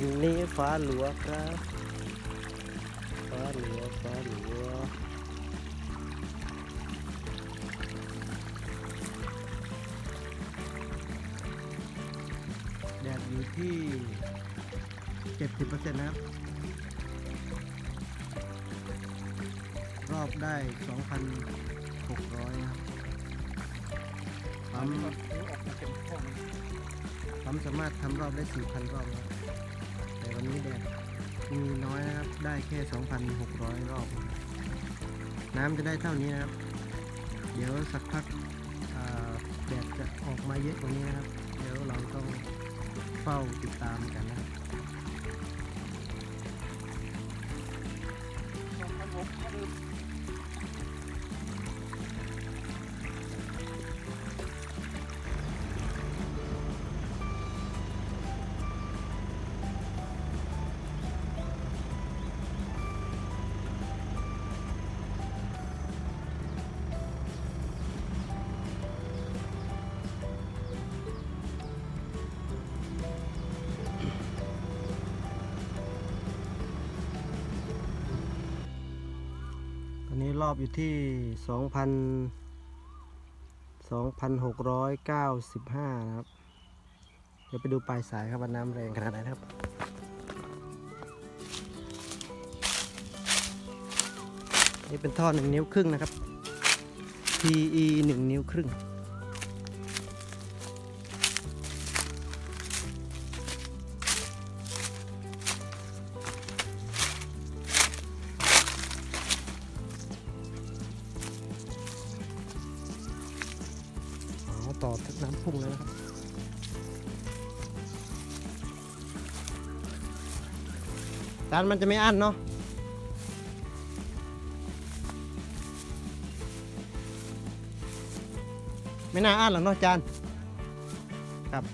วันนี้ฟ้าหลัวครับ ฟ้าหลัวฟ้าหลัวแดดอยู่ที่ 70%นะครับ รอบได้ 2,600 นะครับปั๊มปั๊มสามารถทำรอบได้ 4,000 รอบนะครับ วันนี้แดดมีน้อยนะครับ ได้แค่ 2,600 รอบนะครับน้ำจะได้เท่านี้นะครับ เดี๋ยวสักพักแดดจะออกมาเยอะกว่านี้นะครับ เดี๋ยวเราต้องเฝ้าติดตามกันนะครับ อบอยู่ที่สองพันสองพันหกร้อยเก้าสิบห้านะครับ เดี๋ยวไปดูปลายสายครับว่าน้ำแรงขนาดไหนนะครับ นี่เป็นท่อหนึ่งนิ้วครึ่งนะครับ PE หนึ่งนิ้วครึ่ง อ๋อต่อน้ำพุ่งแล้วนะครับจานมันจะไม่อั้นเนาะไม่น่าอั้นหรอกเนาะจานครับ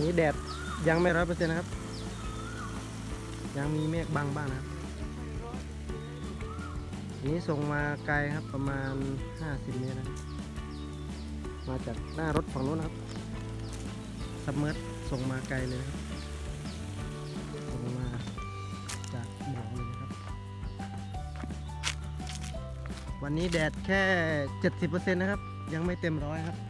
นนี้แดดยังไม่ร้อยเปอร์เซ็นต์นะครับ ยังมีเมฆบังบ้างนะครับอันนี้ส่งมาไกลครับประมาณ 50 เมตรนะมาจากหน้ารถฝั่งนู้นนะครับซับเมอร์ส่งมาไกลเลยครับส่งมาจากบ่อเลยนะครับ วันนี้แดดแค่ 70%นะครับ ยังไม่เต็มร้อยครับ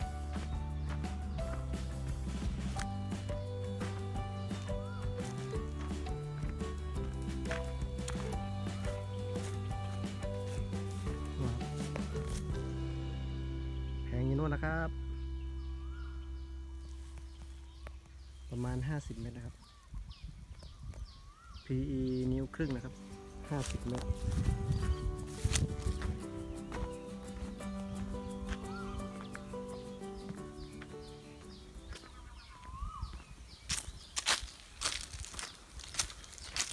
ครับ ประมาณ 50 เมตรนะครับ PE นิ้วครึ่งนะครับ 50 เมตร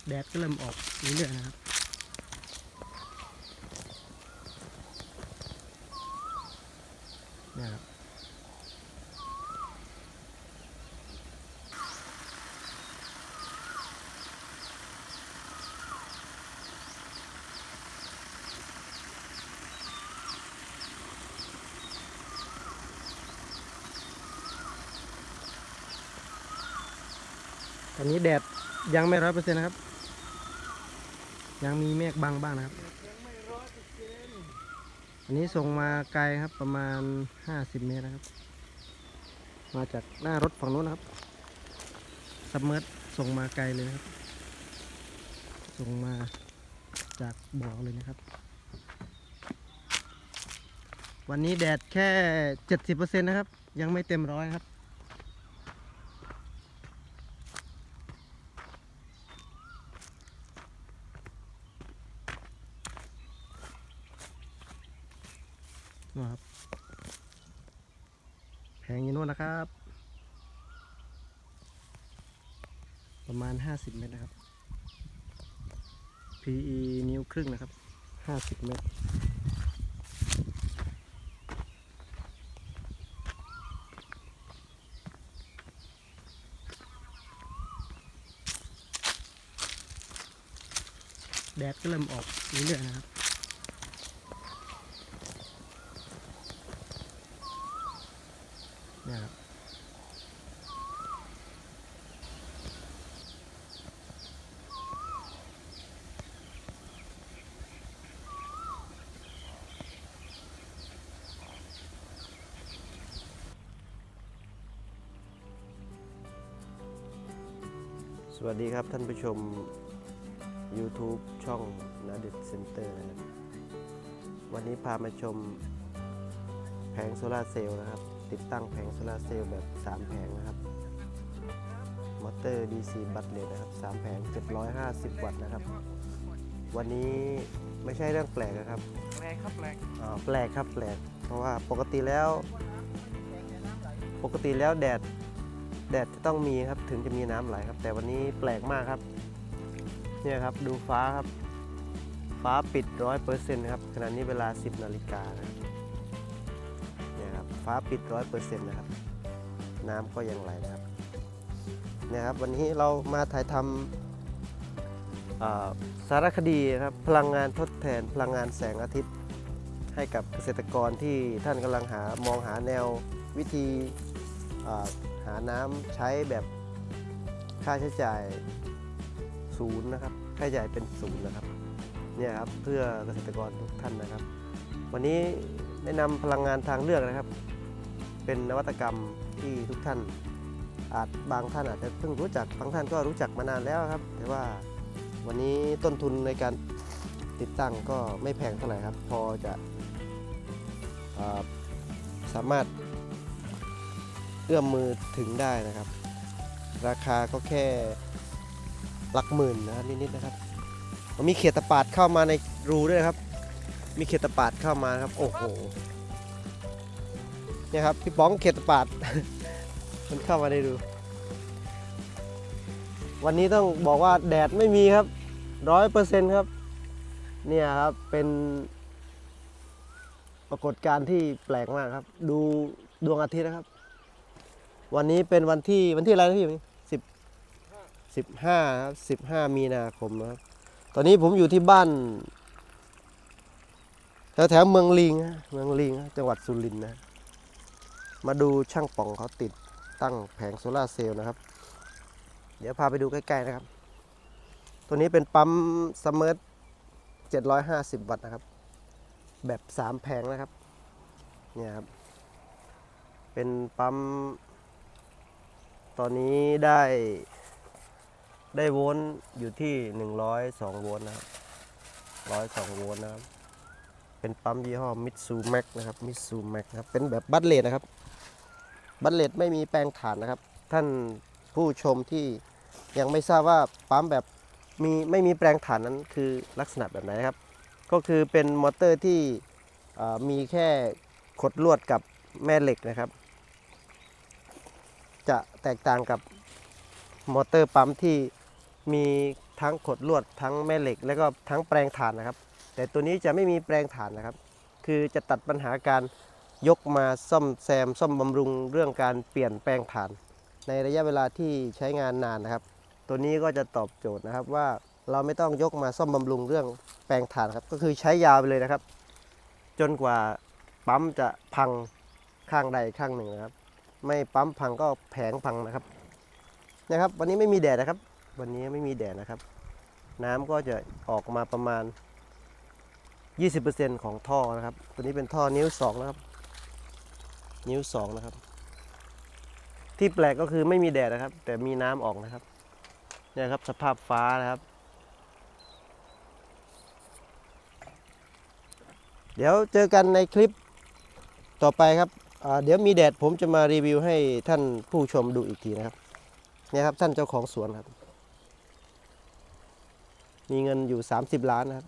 แดดก็เริ่มออกเรื่อยๆนะครับ เนี่ยครับตอนนี้แดดยังไม่ร้อยเปอร์เซ็นต์นะครับ ยังมีเมฆบังบ้างนะครับ อันนี้ส่งมาไกลครับประมาณ 50 เมตรนะครับ มาจากหน้ารถฝั่งนู้นนะครับซับเมอร์ส่งมาไกลเลยนะครับ ส่งมาจากบ่อเลยนะครับ วันนี้แดดแค่ 70%นะครับ ยังไม่เต็มร้อยครับ นะครับแพงอยู่นู่นนะครับ ประมาณ 50 เมตรนะครับ PE นิ้วครึ่งนะครับห้าสิบเมตรแดดก็เริ่มออกเรื่อยๆนะครับ สวัสดีครับท่านผู้ชม YouTube ช่องนาดิ c เซ็นเตอร์นะครับ วันนี้พามาชมแผงโซลาร์เซลล์นะครับ ติดตั้งแผงโซลาร์เซลล์แบบ 3 แผงนะครับ มอเตอร์ DC บัตเลตนะครับ 3 แผง 750 วัตต์นะครับ วันนี้ไม่ใช่เรื่องแปลกนะครับแรงครับแรงอ่าแปลกครับแปลก เพราะว่าปกติแล้ว ปกติแล้วแดด แดดจะต้องมีครับถึงจะมีน้ำไหลครับ แต่วันนี้แปลกมากครับ เนี่ยครับดูฟ้าครับ ฟ้าปิดร้อยเปอร์เซ็นต์ครับขณะนี้เวลา 10นาฬิกานะครับเนี่ยครับฟ้าปิดร้อยเปอร์เซ็นต์นะครับ น้ำก็ยังไหลนะครับเนี่ยครับวันนี้เรามาถ่ายทำอ่าสารคดีครับพลังงานทดแทนพลังงานแสงอาทิตย์ ให้กับเกษตรกรที่ท่านกำลังหามองหาแนววิธี หาน้ำใช้แบบค่าใช้จ่ายศูนย์นะครับ ค่าใช้จ่ายเป็นศูนย์นะครับเนี่ยครับเพื่อเกษตรกรทุกท่านนะครับ วันนี้ได้นำพลังงานทางเลือกนะครับ เป็นนวัตกรรมที่ทุกท่านอาจบางท่านอาจจะเพิ่งรู้จักบางท่านก็รู้จักมานานแล้วครับ แต่ว่าวันนี้ต้นทุนในการติดตั้งก็ไม่แพงเท่าไหร่ครับ พอจะอสามารถ เอื้อมมือถึงได้นะครับ ราคาก็แค่หลักหมื่นนะครับนิดๆนะครับ มีเขียดตะปาดเข้ามาในรูด้วยครับ มีเขียดตะปาดเข้ามาครับ โอ้โหเนี่ยครับพี่ป๋องเขียดตะปาด มันเข้ามาในรู วันนี้ต้องบอกว่าแดดไม่มีครับร้อยเปอร์เซ็นต์ครับ เนี่ยครับเป็นปรากฏการณ์ที่แปลกมากครับ ดูดวงอาทิตย์นะครับ วันนี้เป็นวันที่วันที่อะไรนะพี่วันนี้สิบสิบห้าครับสิบห้ามีนาคมครับ ตอนนี้ผมอยู่ที่บ้านแถวแถวเมืองลิงเมืองลิงจังหวัดสุรินทร์นะ มาดูช่างป่องเขาติดตั้งแผงโซลาเซลล์นะครับ เดี๋ยวพาไปดูใกล้ ๆ นะครับ ตัวนี้เป็นปั๊มซัมเมอร์750 วัตต์นะครับ แบบ 3 แผงนะครับ เนี่ยครับ เป็นปั๊ม ตอนนี้ได้ได้โวลต์อยู่ที่ 102 โวลต์นะครับ 102 โวลต์นะครับ เป็นปั๊มยี่ห้อมิตซูแม็กนะครับมิตซูแม็กนะครับ เป็นแบบบัตเลตนะครับ บัตเลตไม่มีแปลงฐานนะครับ ท่านผู้ชมที่ยังไม่ทราบว่าปั๊มแบบมีไม่มีแปลงฐานนั้นคือลักษณะแบบไหนนครับ ก็คือเป็นมอเตอร์ที่มีแค่ขดลวดกับแม่เหล็กนะครับ ตกต่างกับมอเตอร์ปั๊มที่มีทั้งขดลวดทั้งแม่เหล็ก แล้วก็ทั้งแปลงฐานนะครับ แต่ตัวนี้จะไม่มีแปลงฐานนะครับ คือจะตัดปัญหาการยกมาซ่อมแซมซ่อมบำรุงเรื่องการเปลี่ยนแปลงฐาน ในระยะเวลาที่ใช้งานนานนะครับ ตัวนี้ก็จะตอบโจทย์นะครับว่าเราไม่ต้องยกมาซ่อมบำรุงเรื่องแปลงฐานครับ ก็คือใช้ยาวไปเลยนะครับ จนกว่าปั๊มจะพังข้างใดข้างหนึ่งนะครับ ไม่ปั๊มพังก็แผงพังนะครับนะครับ วันนี้ไม่มีแดดนะครับ วันนี้ไม่มีแดดนะครับ น้ำก็จะออกมาประมาณ 20%ของท่อนะครับ ตัวนี้เป็นท่อนิ้ว2นะครับ นิ้ว2นะครับ ที่แปลกก็คือไม่มีแดดนะครับ แต่มีน้ำออกนะครับเนี่ยครับสภาพฟ้านะครับ เดี๋ยวเจอกันในคลิปต่อไปครับ เดี๋ยวมีแดดผมจะมารีวิวให้ท่านผู้ชมดูอีกทีนะครับเนี่ยครับท่านเจ้าของสวนครับ มีเงินอยู่ 30 ล้านนะครับ